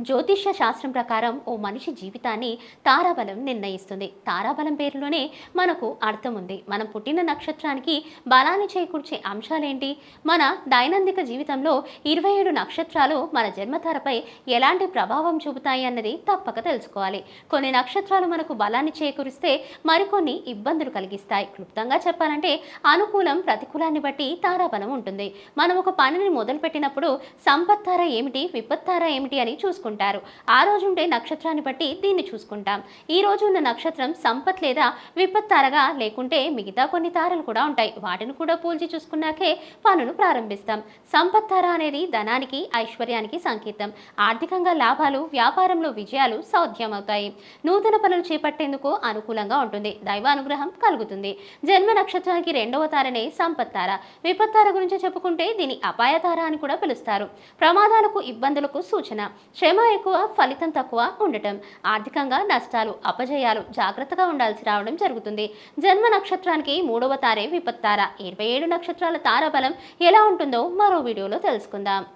జ్యోతిష్య శాస్త్రం ప్రకారం ఓ మనిషి జీవితాన్ని తారాబలం నిర్ణయిస్తుంది. తారాబలం పేరులోనే మనకు అర్థం ఉంది. మనం పుట్టిన నక్షత్రానికి బలాన్ని చేకూర్చే అంశాలేంటి? మన దైనందిక జీవితంలో ఇరవై ఏడు నక్షత్రాలు మన జన్మతారపై ఎలాంటి ప్రభావం చూపుతాయి అన్నది తప్పక తెలుసుకోవాలి. కొన్ని నక్షత్రాలు మనకు బలాన్ని చేకూరిస్తే మరికొన్ని ఇబ్బందులు కలిగిస్తాయి. క్లుప్తంగా చెప్పాలంటే అనుకూలం ప్రతికూలాన్ని బట్టి తారాబలం ఉంటుంది. మనం ఒక పనిని మొదలుపెట్టినప్పుడు సంపత్తార ఏమిటి? విపత్తార ఏమిటి అని చూసుకుంటాం. చూసుకుంటారు. ఆ రోజుండే నక్షత్రాన్ని బట్టి దీన్ని చూసుకుంటాం. ఈ రోజు ఉన్న నక్షత్రం సంపత్ లేదా విపత్తారగా లేకుంటే మిగతా కొన్ని తారలు కూడా ఉంటాయి. వాటిని కూడా పోల్చి చూసుకున్నాకే పనులు ప్రారంభిస్తాం. సంపత్తార అనేది ధనానికి ఐశ్వర్యానికి సంకేతం. ఆర్థికంగా లాభాలు వ్యాపారంలో విజయాలు సాధ్యమవుతాయి. నూతన పనులు చేపట్టేందుకు అనుకూలంగా ఉంటుంది. దైవానుగ్రహం కలుగుతుంది. జన్మ నక్షత్రానికి రెండవ తారనే సంపత్తార విపత్తార గురించి చెప్పుకుంటే దీని అపాయతార అని కూడా పిలుస్తారు. ప్రమాదాలకు ఇబ్బందులకు సూచన. శ్రమ ఎక్కువ ఫలితం తక్కువ ఉండటం ఆర్థికంగా నష్టాలు అపజయాలు జాగ్రత్తగా ఉండాల్సి రావడం జరుగుతుంది. జన్మ నక్షత్రానికి మూడవ తారే విపత్తార. ఇరవై ఏడు నక్షత్రాల తారాబలం ఎలా ఉంటుందో మరో వీడియోలో తెలుసుకుందాం.